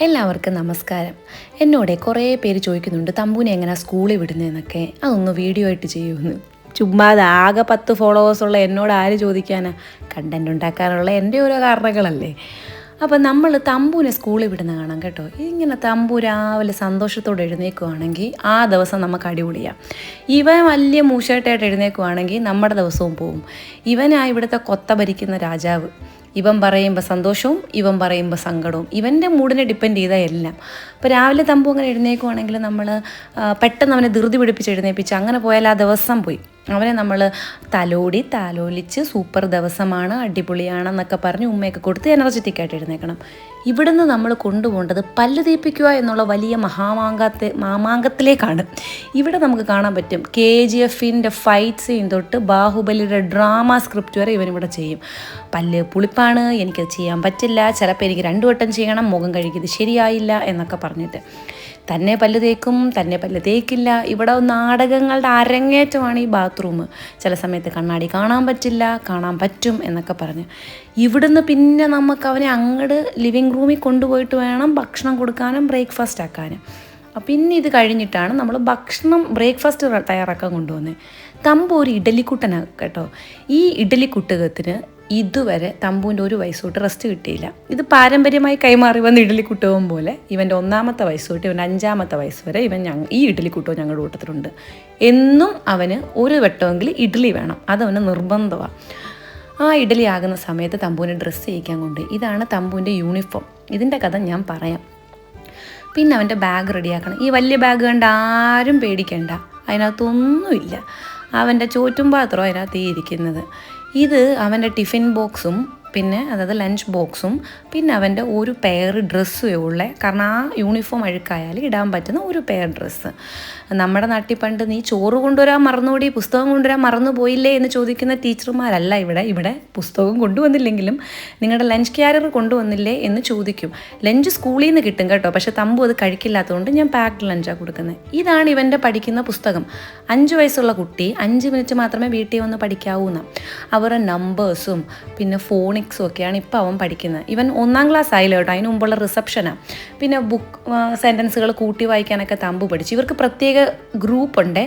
എല്ലാവർക്കും നമസ്കാരം. എന്നോട് കുറേ പേര് ചോദിക്കുന്നുണ്ട് തമ്പൂനെ എങ്ങനെ സ്കൂളിൽ വിടുന്നതെന്നൊക്കെ അതൊന്ന് വീഡിയോ ആയിട്ട് ചെയ്യുമെന്ന് ചുമ്മാ ആകെ പത്ത് ഫോളോവേഴ്സുള്ള എന്നോട് ആര് ചോദിക്കാനാ? കണ്ടന്റ് ഉണ്ടാക്കാനുള്ള എന്റെ ഓരോ കാരണങ്ങളല്ലേ. അപ്പം നമ്മൾ തമ്പൂനെ സ്കൂളിൽ വിടുന്ന കാണാം കേട്ടോ. ഇങ്ങനെ തമ്പു രാവിലെ സന്തോഷത്തോടെ എഴുന്നേക്കുവാണെങ്കിൽ ആ ദിവസം നമുക്ക് അടിപൊളിയാം. ഇവൻ വലിയ മൂശായിട്ടായിട്ട് എഴുന്നേക്കുവാണെങ്കിൽ നമ്മുടെ ദിവസവും പോവും. ഇവനാ ഇവിടുത്തെ കൊത്ത ഭരിക്കുന്ന രാജാവ്. ഇവൻ പറയുമ്പോൾ സന്തോഷവും ഇവൻ പറയുമ്പോൾ സങ്കടവും. ഇവന്റെ മൂഡിനെ ഡിപ്പെൻഡ് ചെയ്ത എല്ലാം. ഇപ്പോൾ രാവിലെ തമ്പു അങ്ങനെ എഴുന്നേക്കുവാണെങ്കിൽ നമ്മൾ പെട്ടെന്ന് അവനെ ധൃതി പിടിപ്പിച്ച് എഴുന്നേപ്പിച്ച് അങ്ങനെ പോയാൽ ആ ദിവസം പോയി. അവനെ നമ്മൾ തലോടി താലോലിച്ച് സൂപ്പർ ദിവസമാണ് അടിപൊളിയാണെന്നൊക്കെ പറഞ്ഞ് ഉമ്മയൊക്കെ കൊടുത്ത് എനർജറ്റിക് ആയിട്ട് എഴുന്നേക്കണം. ഇവിടുന്ന് നമ്മൾ കൊണ്ടുപോകേണ്ടത് പല്ല് തേപ്പിക്കുക എന്നുള്ള വലിയ മഹാമാങ്കത്തെ മാമാങ്കത്തിലേക്കാണ്. ഇവിടെ നമുക്ക് കാണാൻ പറ്റും കെ ജി എഫിന്റെ ഫൈറ്റ് സീൻ തൊട്ട് ബാഹുബലിയുടെ ഡ്രാമ സ്ക്രിപ്റ്റ് വരെ ഇവനിവിടെ ചെയ്യും. പല്ല് പുളിപ്പാണ് എനിക്കത് ചെയ്യാൻ പറ്റില്ല ചിലപ്പോൾ എനിക്ക് രണ്ടു വട്ടം ചെയ്യണം മുഖം കഴുകിയത് ശരിയായില്ല എന്നൊക്കെ പറഞ്ഞിട്ട്. തന്നെ പല്ല് തേക്കും തന്നെ പല്ല് തേക്കില്ല. ഇവിടെ നാടകങ്ങളുടെ അരങ്ങേറ്റമാണ് ഈ ബാത്റൂം ചില സമയത്ത് കണ്ണാടി കാണാൻ പറ്റില്ല കാണാൻ പറ്റും എന്നൊക്കെ പറഞ്ഞ്. ഇവിടുന്ന് പിന്നെ നമുക്ക് അവനെ അങ്ങോട്ട് ലിവിങ് റൂമിൽ കൊണ്ടുപോയിട്ട് വേണം ഭക്ഷണം കൊടുക്കാനും ബ്രേക്ക്ഫാസ്റ്റ് ആക്കാനും. പിന്നെ ഇത് കഴിഞ്ഞിട്ടാണ് നമ്മൾ ഭക്ഷണം ബ്രേക്ക്ഫാസ്റ്റ് തയ്യാറാക്കാൻ കൊണ്ടുവന്നത് തമ്പ് ഒരു ഇഡലിക്കുട്ടനാണ് കേട്ടോ. ഈ ഇഡലിക്കുട്ടകത്തിന് ഇതുവരെ തമ്പുവിന്റെ ഒരു വയസ്സ് തൊട്ട് റെസ്റ്റ് കിട്ടിയില്ല. ഇത് പാരമ്പര്യമായി കൈമാറി വന്ന ഇഡലിക്കുട്ടവും പോലെ ഇവന്റെ ഒന്നാമത്തെ വയസ്സ് തൊട്ട് ഇവന്റെ അഞ്ചാമത്തെ വയസ്സ് വരെ ഇവൻ ഞങ്ങൾ ഈ ഇഡലിക്കുട്ടവും ഞങ്ങളുടെ കൂട്ടത്തിലുണ്ട്. എന്നും അവന് ഒരു വട്ടമെങ്കിലും ഇഡ്ഡലി വേണം. അതവന് നിർബന്ധമാണ് ആ ഇഡ്ഡലി ആകുന്ന സമയത്ത് തമ്പുവിനെ ഡ്രസ്സ് ചെയ്യിക്കാൻ കൊണ്ട് ഇതാണ് തമ്പുവിന്റെ യൂണിഫോം ഇതിന്റെ കഥ ഞാൻ പറയാം. പിന്നെ അവന്റെ ബാഗ് റെഡിയാക്കണം ഈ വലിയ ബാഗ് കണ്ട് ആരും പേടിക്കേണ്ട. അതിനകത്തൊന്നുമില്ല. അവന്റെ ചോറ്റും പാത്രം അതിനകത്ത് ഇരിക്കുന്നത്. ഇത് അവന്റെ ടിഫിൻ ബോക്സും പിന്നെ അതായത് ലഞ്ച് ബോക്സും പിന്നെ അവന്റെ ഒരു പെയർ ഡ്രസ്സും ഉള്ളേ. കാരണം ആ യൂണിഫോം അഴുക്കായാൽ ഇടാൻ പറ്റുന്ന ഒരു പെയർ ഡ്രസ്സ് നമ്മുടെ നാട്ടിൽ പണ്ട് നീ ചോറ് കൊണ്ടുവരാൻ മറന്നുകൂടി പുസ്തകം കൊണ്ടുവരാൻ മറന്നു പോയില്ലേ എന്ന് ചോദിക്കുന്ന ടീച്ചർമാരല്ല ഇവിടെ. ഇവിടെ പുസ്തകം കൊണ്ടുവന്നില്ലെങ്കിലും നിങ്ങളുടെ ലഞ്ച് ക്യാരിയർ കൊണ്ടുവന്നില്ലേ എന്ന് ചോദിക്കും. ലഞ്ച് സ്കൂളിൽ നിന്ന് കിട്ടും കേട്ടോ. പക്ഷേ തമ്പു അത് കഴിക്കില്ലാത്തതുകൊണ്ട് ഞാൻ പാക്ഡ് ലഞ്ചാണ് കൊടുക്കുന്നത് ഇതാണ് ഇവന്റെ പഠിക്കുന്ന പുസ്തകം. അഞ്ച് വയസ്സുള്ള കുട്ടി അഞ്ച് മിനിറ്റ് മാത്രമേ വീട്ടിൽ വന്ന് പഠിക്കാവൂ എന്ന്. അവരുടെ നമ്പേഴ്സും പിന്നെ ഫോണിക്സും ഒക്കെയാണ് ഇപ്പോൾ അവൻ പഠിക്കുന്നത്. ഇവൻ ഒന്നാം ക്ലാസ് ആയില്ല കേട്ടോ അതിന് മുമ്പുള്ള റിസപ്ഷനാണ് പിന്നെ ബുക്ക് സെന്റൻസുകൾ കൂട്ടി വായിക്കാനൊക്കെ തമ്പ് പഠിച്ചു. ഇവർക്ക് പ്രത്യേക ഗ്രൂപ്പ് ഉണ്ട്.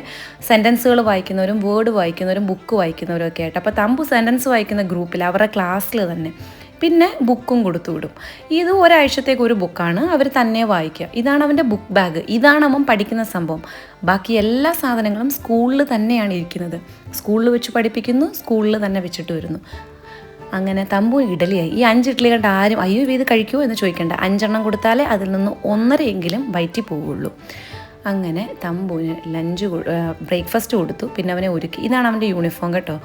സെന്റൻസുകൾ വായിക്കുന്നവരും വേർഡ് വായിക്കുന്നവരും ബുക്ക് വായിക്കുന്നവരും ഒക്കെ ആയിട്ട്. അപ്പോൾ തമ്പു സെന്റൻസ് വായിക്കുന്ന ഗ്രൂപ്പിൽ അവരുടെ ക്ലാസ്സിൽ തന്നെ. പിന്നെ ബുക്കും കൊടുത്തു വിടും. ഇത് ഒരാഴ്ചത്തേക്ക് ഒരു ബുക്കാണ് അവർ തന്നെ വായിക്കുക. ഇതാണ് അവന്റെ ബുക്ക് ബാഗ് ഇതാണ് അവൻ പഠിക്കുന്ന സംഭവം. ബാക്കി എല്ലാ സാധനങ്ങളും സ്കൂളിൽ തന്നെയാണ് ഇരിക്കുന്നത്. സ്കൂളിൽ വെച്ച് പഠിപ്പിക്കുന്നു സ്കൂളിൽ തന്നെ വെച്ചിട്ട് വരുന്നു. അങ്ങനെ തമ്പു ഇഡലിയായി. ഈ അഞ്ച് ഇഡ്ഡലി കണ്ട് ആരും അയ്യോ ഇത് കഴിക്കുമോ എന്ന് ചോദിക്കേണ്ട. അഞ്ചെണ്ണം കൊടുത്താലേ അതിൽ നിന്ന് ഒന്നരയെങ്കിലും വയറ്റി പോവുള്ളൂ. അങ്ങനെ തമ്പുവിന് ലഞ്ച് ബ്രേക്ക്ഫാസ്റ്റ് കൊടുത്തു. പിന്നെ അവനെ ഒരുക്കി. ഇതാണ് അവന്റെ യൂണിഫോം കേട്ടോ.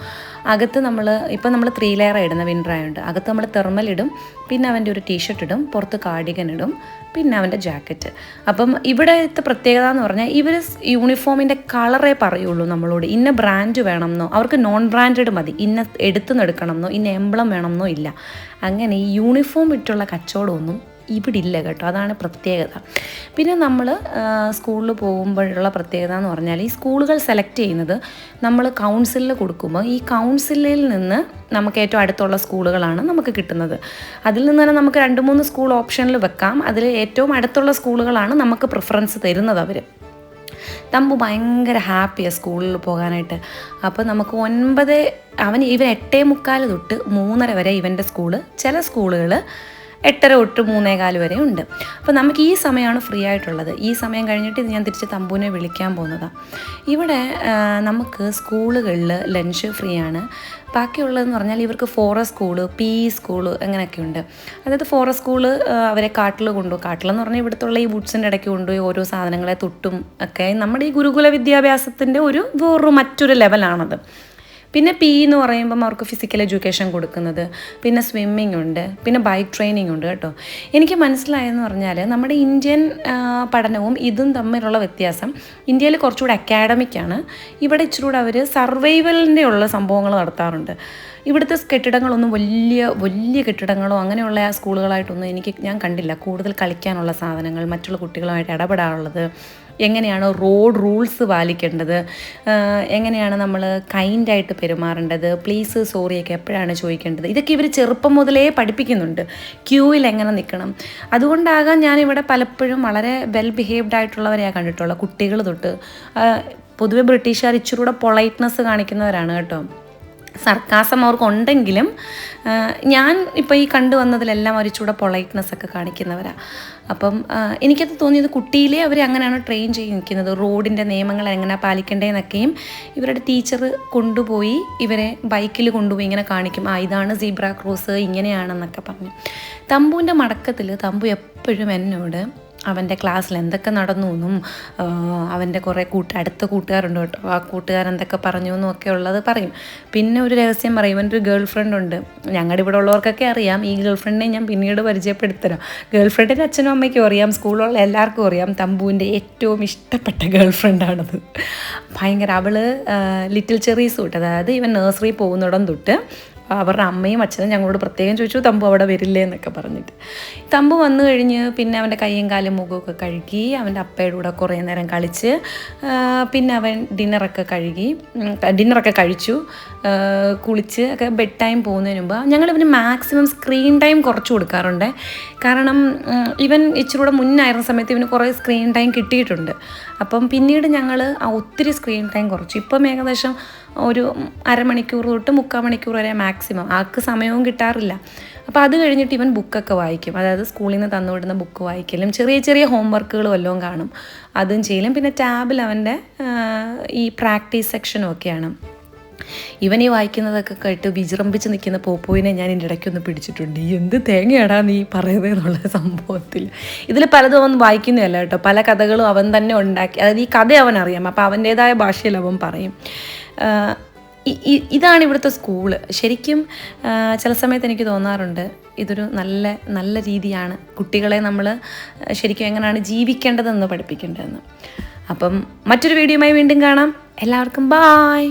അകത്ത് നമ്മൾ ഇപ്പം നമ്മൾ ത്രീ ലെയർ ഇടുന്ന വിന്റർ ആയതുകൊണ്ട് അകത്ത് നമ്മൾ തെർമൽ ഇടും. പിന്നെ അവന്റെ ഒരു ടീഷർട്ട് ഇടും. പുറത്ത് കാർഡിഗൻ ഇടും. പിന്നെ അവന്റെ ജാക്കറ്റ് അപ്പം ഇവിടുത്തെ പ്രത്യേകത എന്ന് പറഞ്ഞാൽ ഇവർ യൂണിഫോമിന്റെ കളറേ പറയുള്ളൂ നമ്മളോട്. ഇന്ന ബ്രാൻഡ് വേണമെന്നോ അവർക്ക് നോൺ ബ്രാൻഡഡ് മതി. ഇന്ന എടുത്തു നിന്നെടുക്കണമെന്നോ ഇന്ന എംബ്ലം വേണമെന്നോ ഇല്ല. അങ്ങനെ ഈ യൂണിഫോം ഇട്ടുള്ള കച്ചവടമൊന്നും ഇവിടെ ഇല്ല കേട്ടോ. അതാണ് പ്രത്യേകത. പിന്നെ നമ്മൾ സ്കൂളിൽ പോകുമ്പോഴുള്ള പ്രത്യേകത എന്ന് പറഞ്ഞാൽ ഈ സ്കൂളുകൾ സെലക്ട് ചെയ്യുന്നത് നമ്മൾ കൗൺസിലിൽ കൊടുക്കുമ്പോൾ ഈ കൗൺസിലിൽ നിന്ന് നമുക്ക് ഏറ്റവും അടുത്തുള്ള സ്കൂളുകളാണ് നമുക്ക് കിട്ടുന്നത്. അതിൽ നിന്ന് തന്നെ നമുക്ക് രണ്ട് മൂന്ന് സ്കൂൾ ഓപ്ഷനിൽ വെക്കാം. അതിൽ ഏറ്റവും അടുത്തുള്ള സ്കൂളുകളാണ് നമുക്ക് പ്രിഫറൻസ് തരുന്നത് അവർ തമ്പു ഭയങ്കര ഹാപ്പിയാണ് സ്കൂളിൽ പോകാനായിട്ട്. അപ്പോൾ നമുക്ക് ഒൻപത് അവൻ ഇവൻ എട്ടേ മുക്കാൽ തൊട്ട് മൂന്നര വരെ ഇവന്റെ സ്കൂൾ ചില സ്കൂളുകൾ എട്ടര തൊട്ട് മൂന്നേകാൽ വരെ ഉണ്ട്. അപ്പോൾ നമുക്ക് ഈ സമയമാണ് ഫ്രീ ആയിട്ടുള്ളത്. ഈ സമയം കഴിഞ്ഞിട്ട് ഞാൻ തിരിച്ച് തമ്പൂനെ വിളിക്കാൻ പോകുന്നതാണ് ഇവിടെ നമുക്ക് സ്കൂളുകളിൽ ലഞ്ച് ഫ്രീ ആണ്. ബാക്കിയുള്ളതെന്ന് പറഞ്ഞാൽ ഇവർക്ക് ഫോറസ്റ്റ് സ്കൂൾ പി സ്കൂൾ അങ്ങനെയൊക്കെ ഉണ്ട്. അതായത് ഫോറസ്റ്റ് സ്കൂൾ അവരെ കാട്ടിൽ കൊണ്ടുപോകും കാട്ടിലെന്ന് പറഞ്ഞാൽ ഇവിടുത്തുള്ള ഈ വുഡ്സിന്റെ ഇടയ്ക്ക് കൊണ്ടുപോയി ഓരോ സാധനങ്ങളെ തൊട്ടും ഒക്കെ. നമ്മുടെ ഈ ഗുരുകുല വിദ്യാഭ്യാസത്തിന്റെ ഒരു വേറൊരു മറ്റൊരു ലെവലാണത് പിന്നെ പി എന്ന് പറയുമ്പം അവർക്ക് ഫിസിക്കൽ എഡ്യൂക്കേഷൻ കൊടുക്കുന്നത്. പിന്നെ സ്വിമ്മിംഗ് ഉണ്ട് പിന്നെ ബൈക്ക് ട്രെയിനിങ് ഉണ്ട് കേട്ടോ. എനിക്ക് മനസ്സിലായെന്ന് പറഞ്ഞാൽ നമ്മുടെ ഇന്ത്യൻ പഠനവും ഇതും തമ്മിലുള്ള വ്യത്യാസം ഇന്ത്യയിൽ കുറച്ചുകൂടെ അക്കാഡമിക്കാണ് ഇവിടെ ഇച്ചിരി കൂടെ അവർ സർവൈവലിന്റെ ഉള്ള സംഭവങ്ങൾ നടത്താറുണ്ട്. ഇവിടുത്തെ കെട്ടിടങ്ങളൊന്നും വലിയ വലിയ കെട്ടിടങ്ങളോ അങ്ങനെയുള്ള സ്കൂളുകളായിട്ടൊന്നും എനിക്ക് ഞാൻ കണ്ടില്ല. കൂടുതൽ കളിക്കാനുള്ള സാധനങ്ങൾ മറ്റുള്ള കുട്ടികളുമായിട്ട് ഇടപെടാറുള്ളത് എങ്ങനെയാണ് റോഡ് റൂൾസ് പാലിക്കേണ്ടത് എങ്ങനെയാണ് നമ്മൾ കൈൻഡായിട്ട് പെരുമാറേണ്ടത് പ്ലീസ് സോറിയൊക്കെ എപ്പോഴാണ് ചോദിക്കേണ്ടത്? ഇതൊക്കെ ഇവർ ചെറുപ്പം മുതലേ പഠിപ്പിക്കുന്നുണ്ട്. ക്യൂവിൽ എങ്ങനെ നിൽക്കണം? അതുകൊണ്ടാകാം ഞാനിവിടെ പലപ്പോഴും വളരെ വെൽ ബിഹേവ്ഡ് ആയിട്ടുള്ളവരെയാണ് കണ്ടിട്ടുള്ളത്. കുട്ടികൾ തൊട്ട് പൊതുവെ ബ്രിട്ടീഷുകാർ ഇച്ചിരി കൂടെ പൊളൈറ്റ്നസ് കാണിക്കുന്നവരാണ് കേട്ടോ. സർക്കാസം അവർക്ക് ഉണ്ടെങ്കിലും ഞാൻ ഇപ്പോൾ ഈ കണ്ടു വന്നതിലെല്ലാം അവർ ചൂടെ പൊളൈറ്റ്നെസ് ഒക്കെ കാണിക്കുന്നവരാണ് അപ്പം എനിക്കത് തോന്നിയത് കുട്ടിയിലെ അവർ അങ്ങനെയാണ് ട്രെയിൻ ചെയ്യിക്കുന്നത് റോഡിന്റെ നിയമങ്ങൾ എങ്ങനെ പാലിക്കേണ്ടതെന്നൊക്കെയും ഇവരുടെ ടീച്ചർ കൊണ്ടുപോയി ഇവരെ ബൈക്കിൽ കൊണ്ടുപോയി ഇങ്ങനെ കാണിക്കും. ആ ഇതാണ് സീബ്ര ക്രോസ് ഇങ്ങനെയാണെന്നൊക്കെ പറഞ്ഞു. തമ്പുവിന്റെ മടക്കത്തിൽ തമ്പു എപ്പോഴും എന്നോട് അവന്റെ ക്ലാസ്സിൽ എന്തൊക്കെ നടന്നു എന്നും അവന്റെ കുറേ കൂട്ട അടുത്ത കൂട്ടുകാരുണ്ട് കേട്ടോ. ആ കൂട്ടുകാർ എന്തൊക്കെ പറഞ്ഞു എന്നും ഒക്കെ ഉള്ളത് പറയും. പിന്നെ ഒരു രഹസ്യം പറയും. ഇവന്റെ ഒരു ഗേൾ ഫ്രണ്ട് ഉണ്ട്. ഞങ്ങളുടെ ഇവിടെ ഉള്ളവർക്കൊക്കെ അറിയാം. ഈ ഗേൾ ഫ്രണ്ടിനെ ഞാൻ പിന്നീട് പരിചയപ്പെടുത്തരാം. ഗേൾ ഫ്രണ്ടിന്റെ അച്ഛനും അമ്മയ്ക്കും അറിയാം. സ്കൂളിലുള്ള എല്ലാവർക്കും അറിയാം. തമ്പുവിന്റെ ഏറ്റവും ഇഷ്ടപ്പെട്ട ഗേൾ ഫ്രണ്ടാണത് ഭയങ്കര അവൾ ലിറ്റിൽ ചെറീസ് തൊട്ട് അതായത് ഇവൻ നഴ്സറി പോകുന്നിടം തൊട്ട് അവരുടെ അമ്മയും അച്ഛനും ഞങ്ങളോട് പ്രത്യേകം ചോദിച്ചു തമ്പു അവിടെ വരില്ലേ? എന്നൊക്കെ പറഞ്ഞിട്ട്. തമ്പു വന്നു കഴിഞ്ഞ് പിന്നെ അവന്റെ കൈയും കാലും മുഖമൊക്കെ കഴുകി അവന്റെ അപ്പയുടെ കൂടെ കുറേ നേരം കളിച്ച് പിന്നെ അവൻ ഡിന്നറൊക്കെ കഴുകി ഡിന്നറൊക്കെ കഴിച്ചു കുളിച്ച് ഒക്കെ ബെഡ് ടൈം പോകുന്നതിന് മുമ്പ്. ഞങ്ങൾ ഇവന് മാക്സിമം സ്ക്രീൻ ടൈം കുറച്ച് കൊടുക്കാറുണ്ട്. കാരണം ഇവൻ ഇച്ചിരി കൂടെ മുന്നായിരുന്ന സമയത്ത് ഇവന് കുറേ സ്ക്രീൻ ടൈം കിട്ടിയിട്ടുണ്ട്. അപ്പം പിന്നീട് ഞങ്ങൾ ഒത്തിരി സ്ക്രീൻ ടൈം കുറച്ചു. ഇപ്പം ഏകദേശം ഒരു അരമണിക്കൂർ തൊട്ട് മുക്കാൽ മണിക്കൂർ വരെ മാക്സിമം ആൾക്ക് സമയവും കിട്ടാറില്ല. അപ്പോൾ അത് കഴിഞ്ഞിട്ട് ഇവൻ ബുക്കൊക്കെ വായിക്കും. അതായത് സ്കൂളിൽ നിന്ന് തന്നുവിടുന്ന ബുക്ക് വായിക്കലും ചെറിയ ചെറിയ ഹോംവർക്കുകൾ വല്ലതും കാണും. അതും ചെയ്യലും പിന്നെ ടാബിൽ അവന്റെ ഈ പ്രാക്ടീസ് സെക്ഷനും ഒക്കെയാണ്. ഇവൻ ഈ വായിക്കുന്നതൊക്കെ കേട്ട് വിജൃംഭിച്ച് നിൽക്കുന്ന പോപ്പോയിനെ ഞാൻ എന്റെ ഇടയ്ക്കൊന്ന് പിടിച്ചിട്ടുണ്ട്. ഈ എന്ത് തേങ്ങയാടാ നീ പറയുന്നത് എന്നുള്ള സംഭവത്തിൽ. ഇതിൽ പലതും അവൻ വായിക്കുന്നതല്ല കേട്ടോ. പല കഥകളും അവൻ തന്നെ ഉണ്ടാക്കി. അതായത് ഈ കഥ അവൻ അറിയാം അപ്പോൾ അവന്റേതായ ഭാഷയിൽ അവൻ പറയും. ഇതാണ് ഇവിടുത്തെ സ്കൂൾ. ശരിക്കും ചില സമയത്ത് എനിക്ക് തോന്നാറുണ്ട് ഇതൊരു നല്ല നല്ല രീതിയാണ് കുട്ടികളെ നമ്മൾ ശരിക്കും എങ്ങനെയാണ് ജീവിക്കേണ്ടതെന്ന് പഠിപ്പിക്കേണ്ടതെന്ന്. അപ്പം മറ്റൊരു വീഡിയോയുമായി വീണ്ടും കാണാം. എല്ലാവർക്കും ബായ്